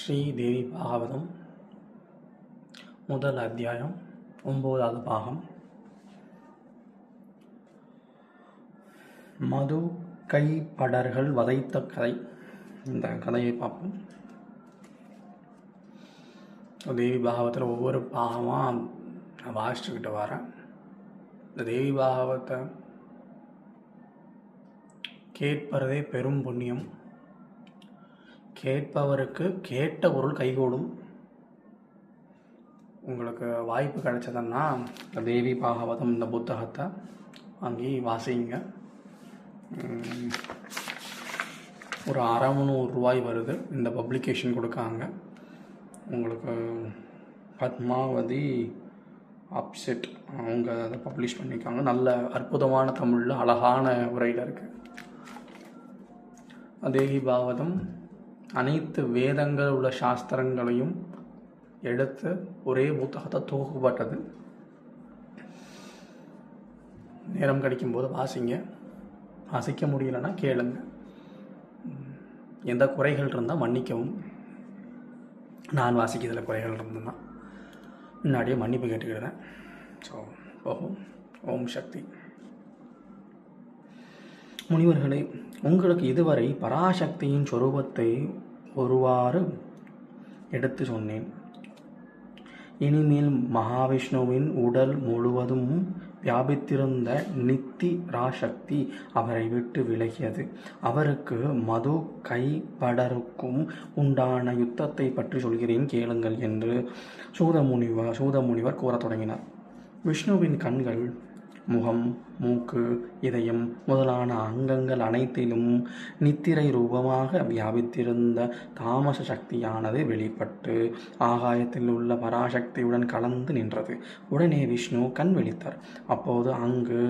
ஸ்ரீ தேவி பாகவதம் முதல் அத்தியாயம் ஒம்போதாவது பாகம். மது கைப்படர்கள் வதைத்த கதை. இந்த கதையை பார்ப்போம். தேவி பாகவத்தில் ஒவ்வொரு பாகமாக நான் வாசிச்சுக்கிட்டு வரேன் இந்த தேவி பாகவத்தை கேட்பதே பெரும் புண்ணியம். கேட்பவருக்கு கேட்ட பொருள் கைகூடும். உங்களுக்கு வாய்ப்பு கிடைச்சதுன்னா இந்த தேவி பாகவதம் இந்த புத்தகத்தை வாங்கி வாசிங்க. ஒரு அரை ரூபாய் வருது. இந்த பப்ளிகேஷன் கொடுக்காங்க. உங்களுக்கு பத்மாவதி அப்செட் அவங்க அதை பப்ளிஷ் பண்ணியிருக்காங்க. நல்ல அற்புதமான தமிழில் அழகான உரையில் இருக்குது தேவி பாகவதம் அனைத்து வேதங்கள் உள்ள சாஸ்திரங்களையும் எடுத்து ஒரே புத்தகத்தை தொகுக்கப்பட்டது. நேரம் கிடைக்கும்போது வாசிங்க. வாசிக்க முடியலன்னா கேளுங்க. எந்த குறைகள் இருந்தால் மன்னிக்கவும். நான் வாசிக்கிறதுல குறைகள் இருந்ததுன்னா முன்னாடியே மன்னிப்பு கேட்டுக்கிடுறேன் ஸோ ஓம் ஓம் சக்தி. முனிவர்களே உங்களுக்கு இதுவரை பராசக்தியின் சொரூபத்தை ஒருவாறு எடுத்து சொன்னேன். இனிமேல் மகாவிஷ்ணுவின் உடல் முழுவதும் வியாபித்திருந்த நித்தி ராசக்தி அவரை விட்டு விலகியது. அவருக்கு மது கைப்படருக்கும் உண்டான யுத்தத்தை பற்றி சொல்கிறேன் கேளுங்கள் என்று சூதமுனிவர் சூதமுனிவர் கூறத் தொடங்கினார். விஷ்ணுவின் கண்கள் முகம் மூக்கு இதயம் முதலான அங்கங்கள் அனைத்திலும் நித்திரை ரூபமாக வியாபித்திருந்த தாமச சக்தியானது வெளிப்பட்டு ஆகாயத்தில் உள்ள பராசக்தியுடன் கலந்து நின்றது. உடனே விஷ்ணு கண் விழித்தார். அப்போது அங்கு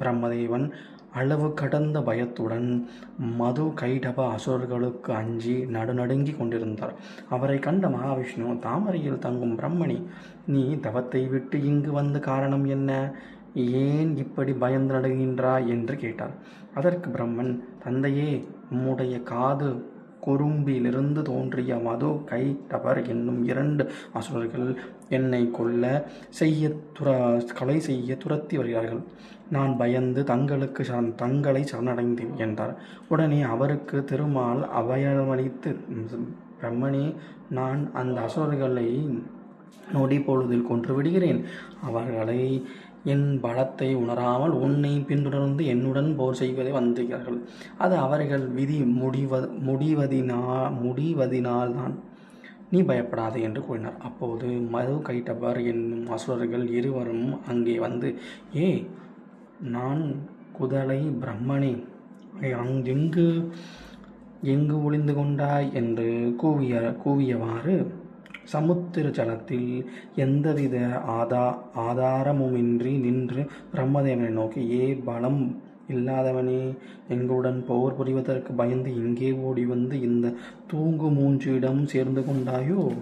பிரம்மதேவன் அளவு கடந்த பயத்துடன் மது கைடப அசுரர்களுக்கு அஞ்சி நடுநடுங்கி கொண்டிருந்தார். அவரை கண்ட மகாவிஷ்ணு தாமரையில் தங்கும் பிரம்மணி நீ தவத்தை விட்டு இங்கு வந்த காரணம் என்ன? ஏன் இப்படி பயந்து நடுகின்றாய் என்று கேட்டார் அதற்கு பிரம்மன் தந்தையே உம்முடைய காது குறும்பிலிருந்து தோன்றிய மது கை டபர் என்னும் இரண்டு அசுரர்கள் என்னை கொல்ல செய்ய துர கொலை செய்ய துரத்தி வருகிறார்கள். நான் பயந்து தங்களுக்கு சரண் தங்களை சரணடைந்தேன் என்றார். உடனே அவருக்கு திருமால் அபயமளித்து பிரம்மனே நான் அந்த அசுரர்களை நொடி பொழுதில் கொன்று விடுகிறேன். அவர்களை என் பலத்தை உணராமல் உன்னை பின்தொடர்ந்து என்னுடன் போர் செய்வதை வந்திருக்கிறார்கள். அது அவர்கள் விதி முடிவ முடிவதினா முடிவதினால் தான் நீ பயப்படாது என்று கூறினார். அப்போது மது கைட்டபர் என்னும் அசுரர்கள் இருவரும் அங்கே வந்து ஏ நான் குதலை பிரம்மனே அங்கெங்கு எங்கு ஒளிந்து கொண்டாய்? என்று கூவிய கூவியவாறு சமுத்திர ஜலத்தில் எந்தவித ஆதா ஆதாரமுமின்றி நின்று பிரம்மதேவனை நோக்கி ஏ பலம் இல்லாதவனே எங்களுடன் போர் புரிவதற்கு பயந்து இங்கே ஓடி வந்து இந்த தூங்கு மூஞ்சியிடம் சேர்ந்து கொண்டாயோ?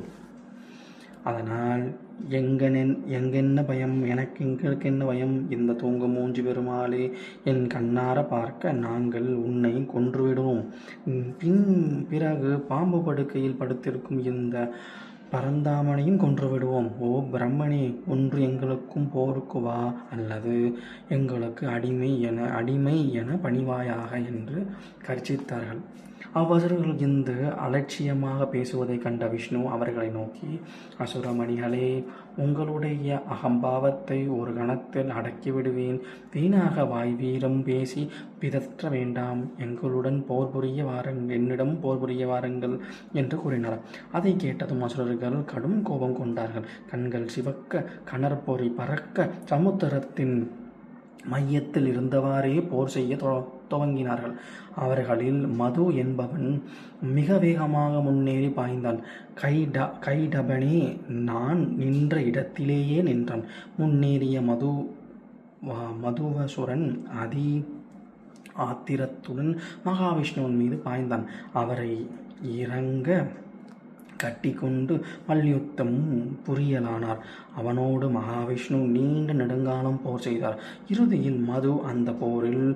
அதனால் எங்கனென் எங்கென்ன பயம்? எனக்கு எங்களுக்கு என்ன பயம்? இந்த தூங்கு மூஞ்சி பெருமாளே என் கண்ணார பார்க்க நாங்கள் உன்னை கொன்றுவிடுவோம். பின் பிறகு பாம்பு படுக்கையில் படுத்திருக்கும் இந்த பரந்தாமனையும் கொன்று விடுவோம். ஓ பிரம்மனே ஒன்று எங்களுக்கும் போருக்கு வா அல்லது எங்களுக்கு அடிமை என அடிமை என பணிவாயாக என்று கர்ச்சித்தார்கள் அவ்வசுரர்கள் இருந்து அலட்சியமாக பேசுவதை கண்ட விஷ்ணு அவர்களை நோக்கி அசுரமணிகளே உங்களுடைய அகம்பாவத்தை ஒரு கணத்தில் அடக்கிவிடுவேன். வீணாக வாய் வீரம் பேசி பிதற்ற வேண்டாம். எங்களுடன் போர் புரிய வாருங்கள் என்னிடம் போர் புரிய வாருங்கள் என்று கூறினார். அதை கேட்டதும் அசுரர்கள் கடும் கோபம் கொண்டார்கள். கண்கள் சிவக்க கணற்பொறி பறக்க சமுத்திரத்தின் மையத்தில் இருந்தவாறே போர் செய்ய தொ- துவங்கினார்கள். அவர்களில் மது என்பவன் மிக வேகமாக முன்னேறி பாய்ந்தான். கைட கைடபனே நான் நின்ற இடத்திலேயே நின்றான். முன்னேறிய மது மதுவசுரன் அதி ஆத்திரத்துடன் மகாவிஷ்ணுவின் மீது பாய்ந்தான். அவரை இறங்க கட்டிக்கொண்டு மல்யுத்தம் புரியலானார். அவனோடு மகாவிஷ்ணு நீண்ட நெடுங்காலம் போர் செய்தார். இறுதியில் மது அந்த போரில்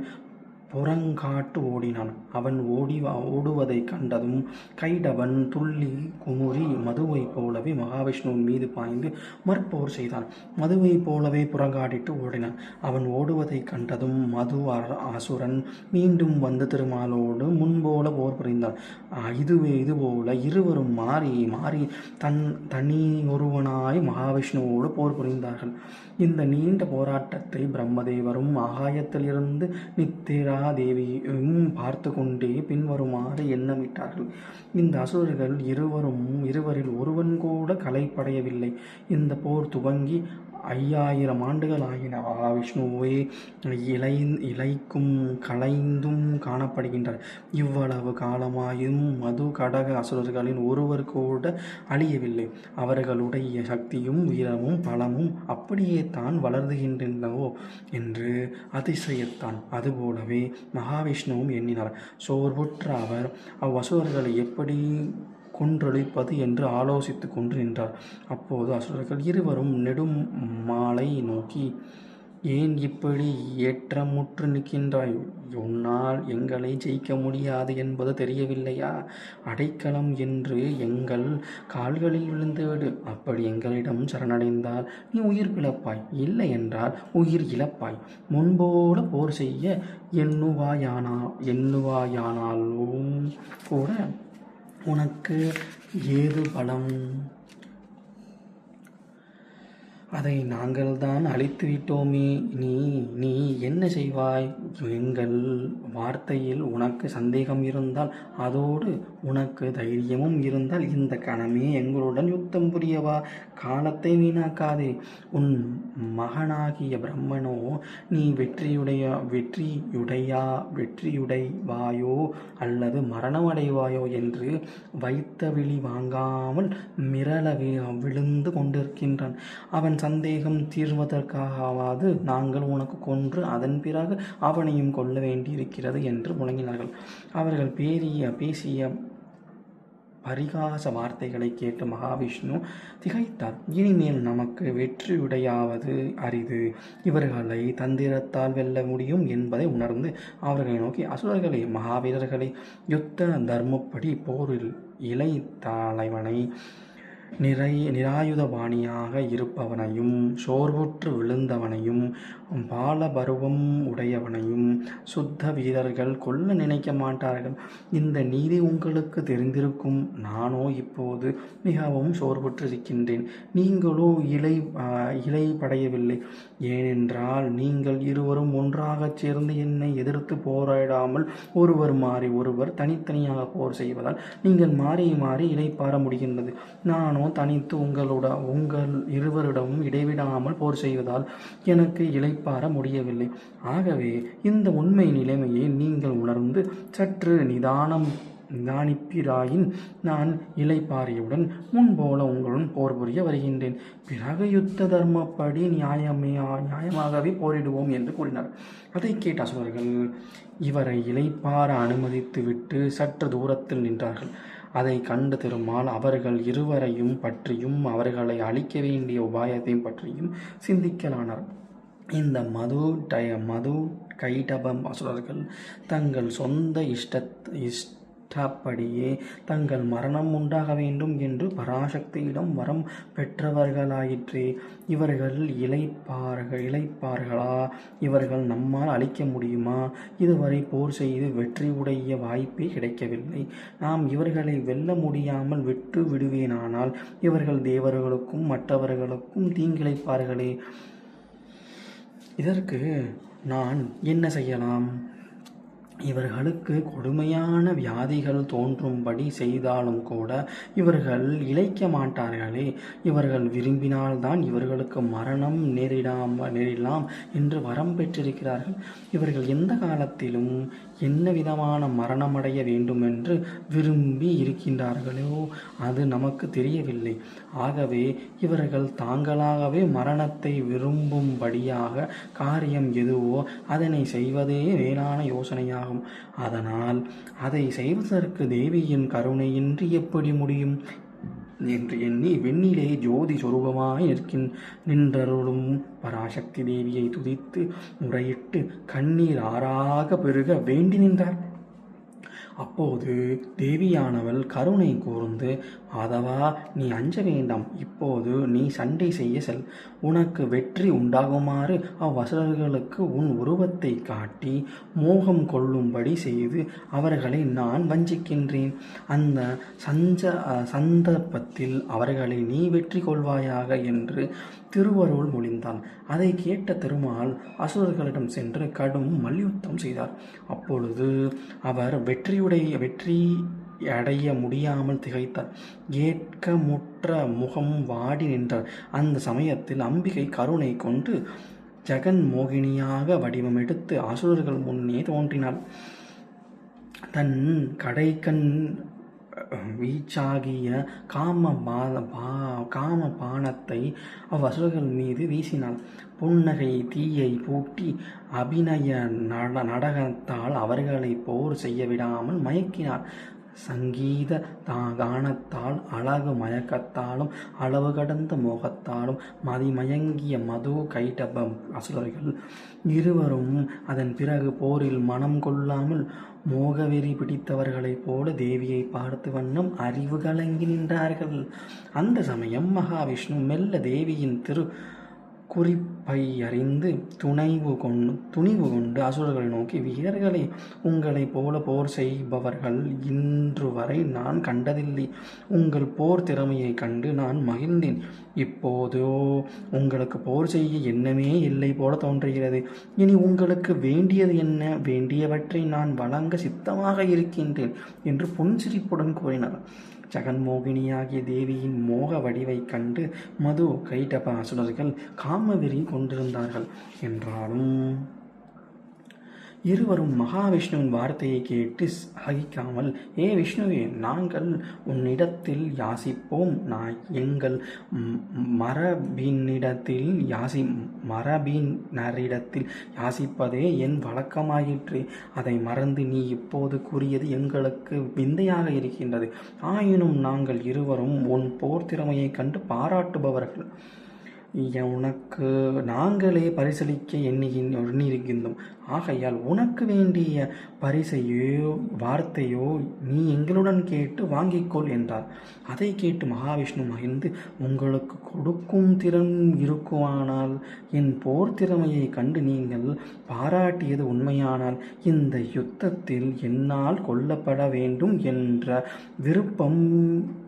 புறங்காட்டு ஓடினான். அவன் ஓடி ஓடுவதைக் கண்டதும் கைடவன் துள்ளி குமுறி மதுவைப் போலவே மகாவிஷ்ணுவின் மீது பாய்ந்து மற்போர் செய்தான். மதுவைப் போலவே புறங்காட்டிட்டு ஓடினான். அவன் ஓடுவதைக் கண்டதும் மது அசுரன் மீண்டும் வந்து திருமாலோடு முன்போல போர் புரிந்தான். இதுவே இதுபோல இருவரும் மாறி மாறி தன் தனி ஒருவனாய் மகாவிஷ்ணுவோடு போர் புரிந்தார்கள். இந்த நீண்ட போராட்டத்தை பிரம்மதேவரும் ஆகாயத்திலிருந்து நித்திரா தேவியும் பார்த்து கொண்டே பின்வருமாறு எண்ணமிட்டார்கள். இந்த அசுரர்கள் இருவரும் இருவரில் ஒருவன் கூட கலைப்படையவில்லை. இந்த போர் துவங்கி ஐயாயிரம் ஆண்டுகள் ஆகின. மகாவிஷ்ணுவே இலை இலைக்கும் கலைந்தும் காணப்படுகின்றார் இவ்வளவு காலமாயும் மது கடக அசுரர்களின் ஒருவர் கூட அழியவில்லை. அவர்களுடைய சக்தியும் வீரமும் பலமும் அப்படியே தான் வளர்ந்துகின்றனவோ என்று அதிசயத்தான். அதுபோலவே மகாவிஷ்ணுவும் எண்ணினார். சோர்வுற்ற அவர் அவ்வசுரர்களை எப்படி கொன்றொழிப்பது என்று ஆலோசித்துக் கொண்டு நின்றார். அப்போது அசுரர்கள் இருவரும் நெடும் மாலை நோக்கி ஏன் இப்படி ஏற்றமுற்று நிற்கின்றாய்? உன்னால் எங்களை ஜெயிக்க முடியாது என்பது தெரியவில்லையா? அடைக்கலம் என்று எங்கள் கால்களில் விழுந்துவிடு. அப்படி எங்களிடம் சரணடைந்தால் நீ உயிர் பிழப்பாய். இல்லை என்றால் உயிர் இழப்பாய். முன்போல போர் செய்ய எண்ணுவாயானா எண்ணுவாயானாலும் கூட உனக்கு ஏது பலம்? அதை நாங்கள்தான் அழித்து விட்டோமே. நீ நீ என்ன செய்வாய்? எங்கள் வார்த்தையில் உனக்கு சந்தேகம் இருந்தால் அதோடு உனக்கு தைரியமும் இருந்தால் இந்த கணமே எங்களுடன் யுத்தம் புரியவா? காலத்தை வீணாக்காதே. உன் மகனாகிய பிரம்மனோ நீ வெற்றியுடைய வெற்றியுடையா வெற்றியுடைவாயோ அல்லது மரணமடைவாயோ என்று வைத்த விழி வாங்காமல் மிரள வி- விழுந்து கொண்டிருக்கின்றான். அவன் சந்தேகம் தீர்வதற்காகவாது நாங்கள் உனக்கு கொன்று அதன் பிறகு அவனையும் கொல்ல வேண்டியிருக்கிறது என்று முழங்கினார்கள். அவர்கள் பேரிய பேசிய பரிகாச வார்த்தைகளை கேட்டு மகாவிஷ்ணு திகைத்தார். இனிமேல் நமக்கு வெற்றியுடையாவது அரிது. இவர்களை தந்திரத்தால் வெல்ல முடியும் என்பதை உணர்ந்து அவர்களை நோக்கி அசுரர்களை மகாவீரர்களை யுத்த தர்மப்படி போரில் இலை தலைவனை நிறை நிராயுதபாணியாக இருப்பவனையும் சோர்வுற்று விழுந்தவனையும் பாலபருவம் உடையவனையும் சுத்த வீரர்கள் கொல்ல நினைக்க மாட்டார்கள். இந்த நீதி உங்களுக்கு தெரிந்திருக்கும். நானோ இப்போது மிகவும் சோர்வுற்றிருக்கின்றேன் நீங்களோ இலை இலை படையவில்லை. ஏனென்றால் நீங்கள் இருவரும் ஒன்றாகச் சேர்ந்து என்னை எதிர்த்து போராடாமல் ஒருவர் மாறி ஒருவர் தனித்தனியாக போர் செய்வதால் நீங்கள் மாறி மாறி இளைப்பாற முடிகின்றது. நானோ தனித்து உங்களோட உங்கள் இருவரிடமும் இடைவிடாமல் போர் செய்வதால் எனக்கு இளைப்பாற முடியவில்லை. ஆகவே இந்த உண்மை நிலைமையை நீங்கள் உணர்ந்து சற்று நிதானம் நிதானிப்பிராயின் நான் இலைப்பாரியுடன் முன்போல உங்களுடன் போர் புரிய வருகின்றேன். பிறகு யுத்த தர்மப்படி நியாயமே நியாயமாகவே போரிடுவோம் என்று கூறினார். அதை கேட்ட அசுரர்கள் இவரை இலைப்பார அனுமதித்துவிட்டு சற்று தூரத்தில் நின்றார்கள். அதை கண்டு திருமால் அவர்கள் இருவரையும் பற்றியும் அவர்களை அழிக்க வேண்டிய உபாயத்தையும் பற்றியும் சிந்திக்கலானார். இந்த மது டய மது கைடபம் அசுரர்கள் தங்கள் சொந்த இஷ்ட இஷ்டப்படியே தங்கள் மரணம் உண்டாக வேண்டும் என்று பராசக்தியிடம் வரம் பெற்றவர்களாயிற்றே. இவர்கள் இழைப்பார்கள் இழைப்பார்களா இவர்கள் நம்மால் அழிக்க முடியுமா? இதுவரை போர் செய்து வெற்றி உடைய வாய்ப்பே கிடைக்கவில்லை. நாம் இவர்களை வெல்ல முடியாமல் விட்டு விடுவேனானால் இவர்கள் தேவர்களுக்கும் மற்றவர்களுக்கும் தீங்கிழைப்பார்களே. இதற்கு நான் என்ன செய்யலாம்? இவர்களுக்கு கொடுமையான வியாதிகள் தோன்றும்படி செய்தாலும் கூட இவர்கள் இழைக்க மாட்டார்களே. இவர்கள் விரும்பினால்தான் இவர்களுக்கு மரணம் நேரிடாம நேரிடலாம் என்று வரம் பெற்றிருக்கிறார்கள். இவர்கள் எந்த காலத்திலும் என்ன விதமான மரணமடைய வேண்டுமென்று விரும்பி இருக்கின்றார்களோ அது நமக்கு தெரியவில்லை. ஆகவே இவர்கள் தாங்களாகவே மரணத்தை விரும்பும்படியாக காரியம் எதுவோ அதனை செய்வதே மேலான யோசனையாகும். அதனால் அதை செய்வதற்கு தேவியின் கருணையின்றி எப்படி முடியும்? என்று எண்ணி வெண்ணிலே ஜோதி சொரூபமாய் நிற்கின் நின்றருளும் பராசக்தி தேவியை துதித்து முறையிட்டு கண்ணீர் ஆறாக பெருக வேண்டி நின்றார். அப்போது தேவியானவள் கருணை கூர்ந்து அதவா நீ அஞ்ச வேண்டாம். இப்போது நீ சண்டை செய்ய செல். உனக்கு வெற்றி உண்டாகுமாறு அவ்வசர்களுக்கு உன் உருவத்தை காட்டி மோகம் கொள்ளும்படி செய்து அவர்களை நான் வஞ்சிக்கின்றேன். அந்த சஞ்ச சந்தர்ப்பத்தில் அவர்களை நீ வெற்றி கொள்வாயாக என்று திருவருள் மொழிந்தான். அதை கேட்ட திருமால் அசுரர்களிடம் சென்று கடும் மல்யுத்தம் செய்தார். அப்பொழுது அவர் வெற்றியுடைய வெற்றி அடைய முடியாமல் திகைத்தார். ஏற்கமுற்ற முகம் வாடி நின்றார். அந்த சமயத்தில் அம்பிகை கருணை கொண்டு ஜெகன் மோகினியாக வடிவம் எடுத்து அசுரர்கள் முன்னே தோன்றினாள். தன் கடைக்கண் வீச்சாகிய காம பாத பா காம பானத்தை அவ்வசுரர்கள் மீது வீசினாள். புன்னகை தீயை பூட்டி அபிநய நட நடனத்தால் அவர்களை போர் செய்ய விடாமல் மயக்கினார் சங்கீத தா கானத்தால் அழகு மயக்கத்தாலும் அளவு கடந்த மோகத்தாலும் மதிமயங்கிய மது கைடபம் அசுரர்கள் இருவரும் அதன் பிறகு போரில் மனம் கொள்ளாமல் மோகவெறி பிடித்தவர்களைப் போல தேவியை பார்த்து வண்ணம் அறிவு கலங்கி நின்றார்கள். அந்த சமயம் மகாவிஷ்ணு மெல்ல தேவியின் திரு குறிப்பை அறிந்து துணைவு கொண்டு துணிவு கொண்டு அசுரர்களை நோக்கி வீரர்களை உங்களைப் போல போர் செய்பவர்கள் இன்று வரை நான் கண்டதில்லை. உங்கள் போர் திறமையை கண்டு நான் மகிழ்ந்தேன். இப்போதோ உங்களுக்கு போர் செய்ய எண்ணமே இல்லை போல தோன்றுகிறது. இனி உங்களுக்கு வேண்டியது என்ன? வேண்டியவற்றை நான் வழங்க சித்தமாக இருக்கின்றேன் என்று புன்சிரிப்புடன் கூறினார். ஜெகன்மோகினியாகிய தேவியின் மோக வடிவைக் கண்டு மது கைடப அசுரர்கள் காமவெறி கொண்டிருந்தார்கள். என்றாலும் இருவரும் மகாவிஷ்ணுவின் வார்த்தையை கேட்டு சகிக்காமல் ஏ விஷ்ணுவே நாங்கள் உன்னிடத்தில் யாசிப்போம். நான் எங்கள் மரபினிடத்தில் யாசி மரபினரிடத்தில் யாசிப்பதே என் வழக்கமாயிற்று. அதை மறந்து நீ இப்போது கூறியது எங்களுக்கு விந்தையாக இருக்கின்றது. ஆயினும் நாங்கள் இருவரும் உன் போர் திறமையைக் கண்டு பாராட்டுபவர்கள். உனக்கு நாங்களே பரிசளிக்க எண்ணி எண்ணியிருக்கின்றோம். ஆகையால் உனக்கு வேண்டிய பரிசையோ வார்த்தையோ நீ எங்களுடன் கேட்டு வாங்கிக்கொள் என்றார். அதை கேட்டு மகாவிஷ்ணு மகிழ்ந்து உங்களுக்கு கொடுக்கும் திறன் இருக்குமானால் என் போர் திறமையை கண்டு நீங்கள் பாராட்டியது உண்மையானால் இந்த யுத்தத்தில் என்னால் கொல்லப்பட வேண்டும் என்ற விருப்பம்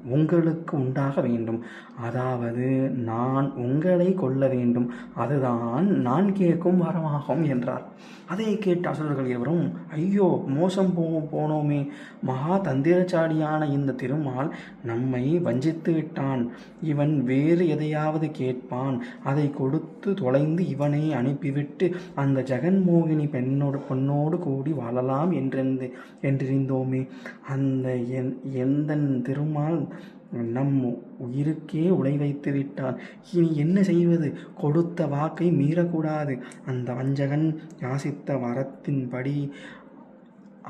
உங்களுக்கு உண்டாக வேண்டும். அதாவது நான் உங்களை கொல்ல வேண்டும். அதுதான் நான் கேட்கும் வரமாகும் என்றார். அதை கேட்ட அசுரர்கள் இருவரும் ஐயோ மோசம் போ போனோமே. மகா தந்திரச்சாலியான இந்த திருமால் நம்மை வஞ்சித்து விட்டான். இவன் வேறு எதையாவது கேட்பான். அதை கொடுத்து தொலைந்து இவனை அனுப்பிவிட்டு அந்த ஜெகன்மோகினி பெண்ணோடு பொண்ணோடு கூடி வாழலாம் என்றிருந்து என்றிருந்தோமே. அந்த என் எந்த திருமால் நம் உயிருக்கே உலை வைத்து விட்டார் இனி என்ன செய்வது? கொடுத்த வாக்கை மீறக்கூடாது. அந்த வஞ்சகன் யாசித்த வரத்தின்படி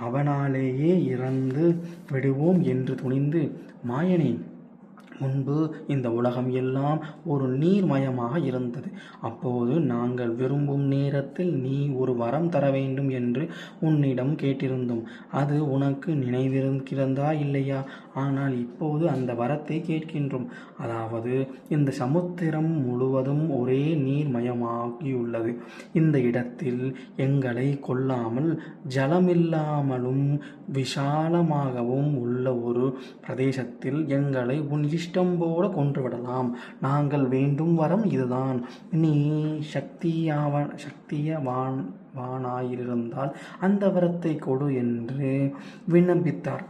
அவனாலேயே இறந்து விடுவோம் என்று துணிந்து மாயனே முன்பு இந்த உலகம் எல்லாம் ஒரு நீர்மயமாக இருந்தது. அப்போது நாங்கள் விரும்பும் நேரத்தில் நீ ஒரு வரம் தர வேண்டும் என்று உன்னிடம் கேட்டிருந்தோம். அது உனக்கு நினைவிருக்கிறதா இல்லையா? ஆனால் இப்போது அந்த வரத்தை கேட்கின்றோம். அதாவது இந்த சமுத்திரம் முழுவதும் ஒரே நீர்மயமாகியுள்ளது. இந்த இடத்தில் எங்களை கொல்லாமல் ஜலமில்லாமலும் விஷாலமாகவும் உள்ள ஒரு பிரதேசத்தில் எங்களை உன் இஷ்டம் போல கொன்றுவிடலாம். நாங்கள் வேண்டும் வரம் இதுதான். நீ சக்தியாவ சக்தியவான் வானாயிருந்தால் அந்த வரத்தை கொடு என்று விண்ணப்பித்தார்.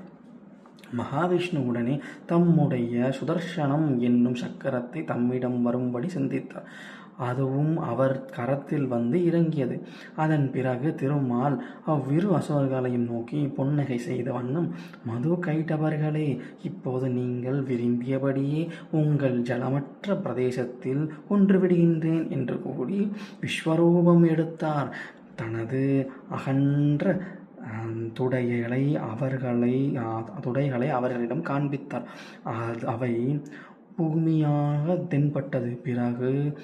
மகாவிஷ்ணு உடனே தம்முடைய சுதர்சனம் என்னும் சக்கரத்தை தம்மிடம் வரும்படி சிந்தித்தார். அதுவும் அவர் கரத்தில் வந்து இறங்கியது. அதன் பிறகு திருமால் அவ்விரு அசுரர்களையும் நோக்கி புன்னகை செய்த வண்ணம் மது கைட்டவர்களே இப்போது நீங்கள் விரும்பியபடியே உங்கள் ஜலமற்ற பிரதேசத்தில் ஒன்று விடுகின்றேன் என்று கூறி விஸ்வரூபம் எடுத்தார். தனது அகன்ற துடைகளை அவர்களை துடைகளை அவர்களிடம் காண்பித்தார். அது- அவை பூமியாக தென்பட்டது. பிறகு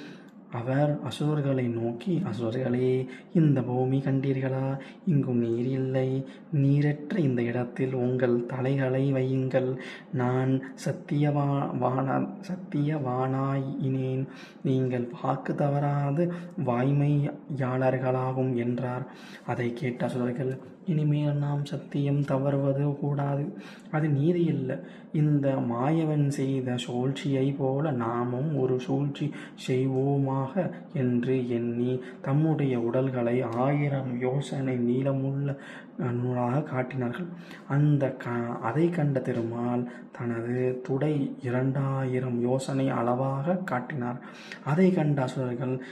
அவர் அசுரர்களை நோக்கி அசுரர்களே இந்த பூமி கண்டீர்களா? இங்கும் நீர் இல்லை. நீரற்ற இந்த இடத்தில் உங்கள் தலைகளை வையுங்கள். நான் சத்தியவா வான சத்தியவானாயினேன். நீங்கள் வாக்கு தவறாது வாய்மையாளர்களாகும் என்றார். அதை கேட்ட அசுரர்கள் இனிமேல் நாம் சத்தியம் தவறுவது கூடாது. அது நீதி இல்லை இந்த மாயவன் செய்த சூழ்ச்சியை போல நாமும் ஒரு சூழ்ச்சி செய்வோமாக என்று எண்ணி தம்முடைய உடல்களை ஆயிரம் யோசனை நீளமுள்ள நூலாக காட்டினார்கள். அந்த க அதை கண்ட திருமால் தனது துடை இரண்டாயிரம் யோசனை அளவாக காட்டினார். அதை கண்ட அசுரர்கள்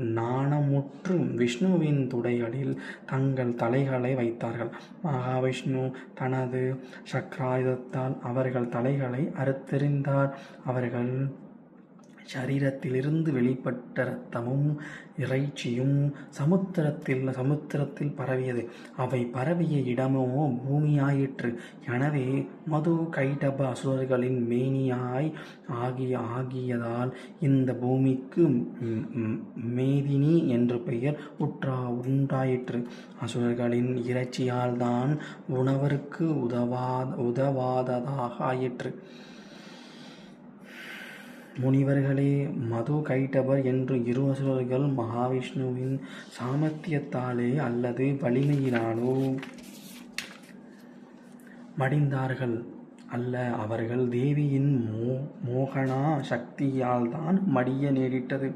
நாணமுற்று விஷ்ணுவின் துடைகளில் தங்கள் தலைகளை வைத்தார்கள். மகாவிஷ்ணு தனது சக்ராயுதத்தால் அவர்கள் தலைகளை அறுத்தெறிந்தார். அவர்கள் சரீரத்திலிருந்து வெளிப்பட்ட இரத்தமும் இறைச்சியும் சமுத்திரத்தில் சமுத்திரத்தில் பரவியது. அவை பரவிய இடமோ பூமியாயிற்று. எனவே மது கைடப அசுரர்களின் மேனியாய் ஆகிய ஆகியதால் இந்த பூமிக்கு மேதினி என்று பெயர் உற்றா உண்டாயிற்று. அசுரர்களின் இறைச்சியால் தான் உணவருக்கு உதவாத உதவாததாக ஆயிற்று முனிவர்களே மது கைட்டபர் என்று இரு அசுரர்கள் மகாவிஷ்ணுவின் சாமர்த்தியத்தாலே அல்லது வலிமையினாலோ மடிந்தார்கள். அல்ல அவர்கள் தேவியின் மோ மோகனா சக்தியால் தான் மடிய நேரிட்டது.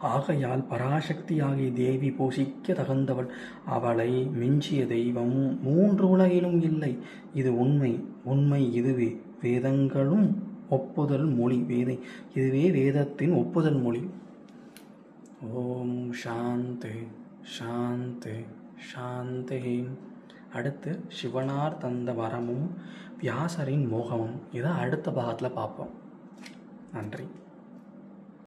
ஆகையால் பராசக்தியாகிய தேவி போஷிக்க தகுந்தவள். அவளை மிஞ்சிய தெய்வம் மூன்று உலகிலும் இல்லை. இது உண்மை. உண்மை இதுவே. வேதங்களும் ஒப்புதல் மொழி வேதை இதுவே வேதத்தின் ஒப்புதல் மொழி. ஓம் சாந்தி சாந்தி சாந்தி. அடுத்து சிவனார் தந்த வரமும் வியாசரின் மோகமும். இதை அடுத்த பாகத்தில் பார்ப்போம். நன்றி.